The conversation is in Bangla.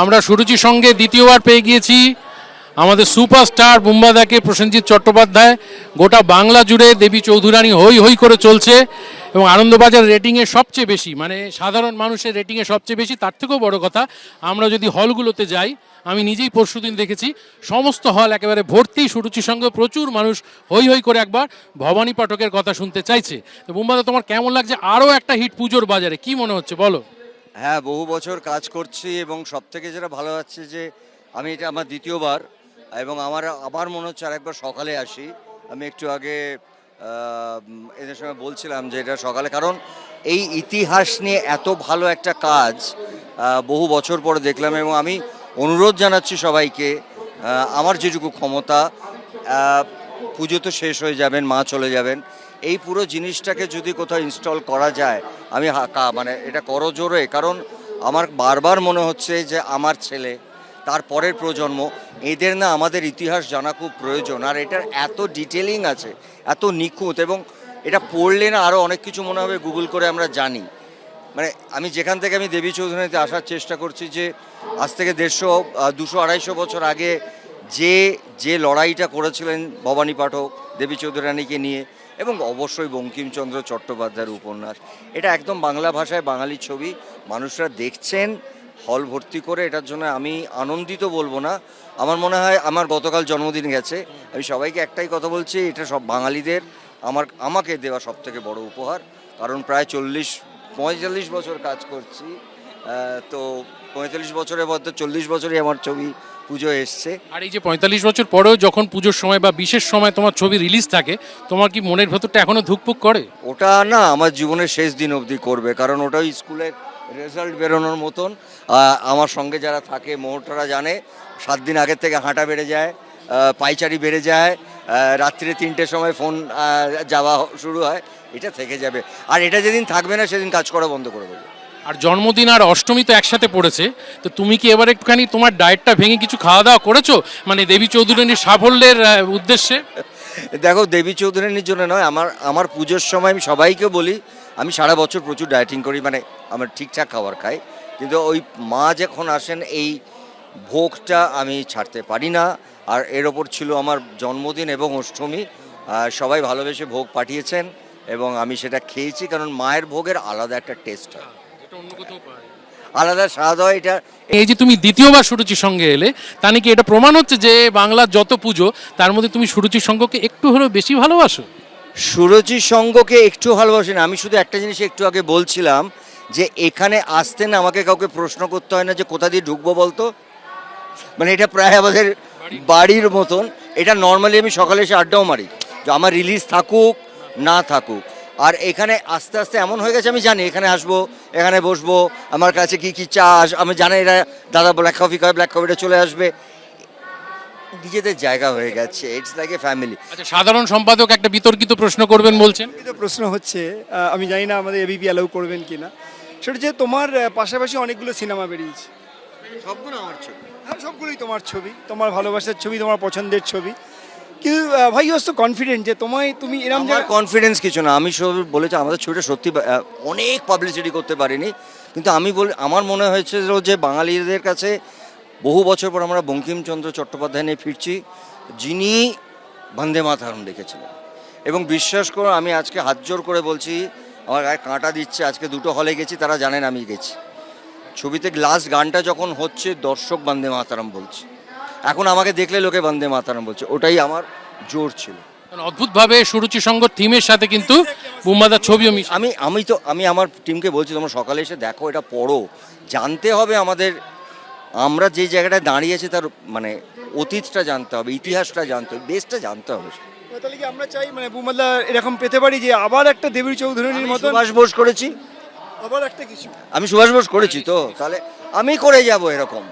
আমরা সুরুচির সঙ্গে দ্বিতীয়বার পেয়ে গিয়েছি। আমাদের সুপারস্টার বুম্বাদাকে প্রসেনজিৎ চট্টোপাধ্যায়, গোটা বাংলা জুড়ে দেবী চৌধুরানী হই হই করে চলছে এবং আনন্দবাজার রেটিংয়ে সবচেয়ে বেশি মানে সাধারণ মানুষের রেটিংয়ে সবচেয়ে বেশি, তার থেকেও বড় কথা, আমরা যদি হলগুলোতে যাই, আমি নিজেই পরশুদিন দেখেছি, সমস্ত হল একেবারে ভর্তি সুরুচির সঙ্গে প্রচুর মানুষ হই হই করে একবার ভবানী পাঠকের কথা শুনতে চাইছে। তো বুম্বাদা, তোমার কেমন লাগছে? আরও একটা হিট পুজোর বাজারে, কি মনে হচ্ছে? বলো। হ্যাঁ বহু বছর কাজ করছি এবং সব থেকে যেটা ভালো লাগছে যে আমি এটা আমার দ্বিতীয়বার এবং আমার আবার মনে হচ্ছে আরেকবার সকালে আসি। আমি একটু আগে এদের সঙ্গে বলছিলাম যে এটা সকালে, কারণ এই ইতিহাস নিয়ে এত ভালো একটা কাজ বহু বছর পরে দেখলাম এবং আমি অনুরোধ জানাচ্ছি সবাইকে আমার যেটুকু ক্ষমতা পুজো তো শেষ হয়ে যাবেন, মা চলে যাবেন। এই পুরো জিনিসটাকে যদি কোথাও ইনস্টল করা যায়, আমি হা- কা- মানে এটা করো জোরে, কারণ আমার বারবার মনে হচ্ছে যে আমার ছেলে, তার পরের প্রজন্ম, এদের না আমাদের ইতিহাস জানা খুব প্রয়োজন। আর এটার এত ডিটেলিং আছে, এত নিখুঁত, এবং এটা পড়লে না আরও অনেক কিছু মনে হবে গুগল করে আমরা জানি। মানে আমি যেখান থেকে আমি দেবী চৌধুরীতে আসার চেষ্টা করছি যে, আজ থেকে দেড়শো দুশো আড়াইশো বছর আগে যে যে লড়াইটা করেছিলেন ভবানী পাঠক, দেবী চৌধুরানীকে নিয়ে এবং অবশ্যই বঙ্কিমচন্দ্র চট্টোপাধ্যায়ের উপন্যাস। এটা একদম বাংলা ভাষায় বাঙালি ছবি। মানুষরা দেখছেন, হল ভর্তি করে এটার জন্য আমি আনন্দিত বলব না। আমার মনে হয়, আমার গতকাল জন্মদিন গেছে। আমি সবাইকে একটাই কথা বলছি, এটা সব বাঙালিদের, আমার, আমাকে দেওয়া সব থেকে বড় উপহার। কারণ প্রায় চল্লিশ, পঁয়তাল্লিশ বছর কাজ করছি। তো পঁয়তাল্লিশ বছরের মধ্যে চল্লিশ বছরই আমার ছবি। পুজো এসছে। আর এই যে পঁয়তাল্লিশ বছর পরেও যখন পুজোর সময় বা বিশেষ সময় তোমার ছবি রিলিজ থাকে তোমার কি মনের ভেতরটা এখনও ধুকপুক করে? ওটা না আমার জীবনের শেষ দিন অবধি করবে কারণ ওটা স্কুলের রেজাল্ট বেরোনোর মতন। আহ, আমার সঙ্গে যারা থাকে মোহরটারা জানে সাত দিন আগের থেকে হাঁটা বেড়ে যায় আহ, পাইচারি বেড়ে যায় আহ, রাত্রিরে তিনটের সময় ফোন আহ, যাওয়া শুরু হয় এটা থেকে যাবে। আর এটা যেদিন থাকবে না সেদিন কাজ করা বন্ধ করে দেবে। আর জন্মদিন আর অষ্টমী তো একসাথে পড়েছে, তো তুমি কি এবার একটুখানি তোমার ডায়েটটা ভেঙে কিছু খাওয়া দাওয়া করেছ? মানে দেবী চৌধুরানীর সাফল্যের উদ্দেশ্যে? দেখো, দেবী চৌধুরানীর জন্য নয়, আমার আমার পুজোর সময় আমি সবাইকে বলি, আমি সারা বছর প্রচুর ডায়েটিং করি মানে আমার ঠিকঠাক খাবার খাই, কিন্তু ওই মা যখন আসেন, এই ভোগটা আমি ছাড়তে পারি না, আর এর ওপর ছিল আমার জন্মদিন এবং অষ্টমী সবাই ভালোবেসে ভোগ পাঠিয়েছেন, এবং আমি সেটা খেয়েছি, কারণ মায়ের ভোগের আলাদা একটা টেস্ট হয়। আলাদা স্বাদ হয় এটা। এই যে তুমি দ্বিতীয়বার সুরুচির সঙ্গে এলে তা নাকি এটা প্রমাণ হচ্ছে যে বাংলার যত পুজো তার মধ্যে তুমি সুরুচির সঙ্গকে একটু হলেও বেশি ভালোবাসো? সুরজি সঙ্গকে একটু ভালোবাসি না। আমি শুধু একটা জিনিস একটু আগে বলছিলাম যে এখানে আসতে না আমাকে কাউকে প্রশ্ন করতে হয় না যে কোথা দিয়ে ঢুকবো বলতো? মানে এটা প্রায় আমাদের বাড়ির মতন। এটা নর্মালি আমি সকালে এসে আড্ডাও মারি। যে আমার রিলিজ থাকুক না থাকুক। আর এখানে আস্তে আস্তে এমন হয়ে গেছে আমি জানি এখানে আসব এখানে বসবো আমার কাছে কি কি চা আস- আমি জানি এরা দাদা ব্ল্যাক কফি খাবে ব্ল্যাক কফিটা চলে আসবে। নিজেদের জায়গা হয়ে গেছে ইটস লাইক এ ফ্যামিলি আচ্ছা সাধারণ সম্পাদক একটা বিতর্কিত প্রশ্ন করবেন বলছেন। তো প্রশ্ন হচ্ছে আমি জানি না আমাদের এবিপি অ্যালাউ করবেন কিনা। সেটা যে তোমার পাশাপাশি অনেকগুলো সিনেমা বেরিয়েছে। সবগুলো আমার ছবি। হ্যাঁ সবগুলোই তোমার ছবি তোমার ভালোবাসার ছবি তোমার পছন্দের ছবি। কিন্তু ভাই ইউস তো কনফিডেন্ট যে তোমায় তুমি এরম আমার কনফিডেন্স কিছু না। আমি সব বলেছি আমাদের ছবিটা সত্যি অনেক পাবলিসিটি করতে পারিনি। কিন্তু আমি বল আমার মনে হয়েছে যে বাঙালিদের কাছে বহু বছর পর আমরা বঙ্কিমচন্দ্র চট্টোপাধ্যায় নিয়ে ফিরছি যিনি বন্দে মাতারম লিখেছিলেন। এবং বিশ্বাস করো আমি আজকে হাত জোর করে বলছি আমার গায়ে কাঁটা দিচ্ছে আজকে দুটো হলে গেছি তারা জানেন আমি গেছি। ছবিতে লাস্ট গানটা যখন হচ্ছে দর্শক বন্দে মাতারাম বলছে। এখন আমাকে দেখলে লোকে বন্দে মাতারাম বলছে। ওটাই আমার জোর ছিল। মানে অদ্ভুতভাবে সুরুচি সঙ্গ থিমের সাথে কিন্তু বুম্বাদার ছবিও মিশ। আমি আমি তো আমি আমার টিমকে বলছি তোমরা সকালে এসে দেখো এটা পড়ো। জানতে হবে আমাদের আমরা যে জায়গাটায় দাঁড়িয়েছি তার মানে অতীতটা জানতে হবে ইতিহাসটা জানতে হবে বেসটা জানতে হবে। তাহলে কি আমরা চাই মানে বুমাল্লা এরকম পেতে পারি যে আবার একটা দেবীর চৌধুরীর মতন সুভাষ বোস করেছি। আবার একটা কিছু। আমি সুভাষ বোস করেছি তো তাহলে আমি করে যাব এরকম।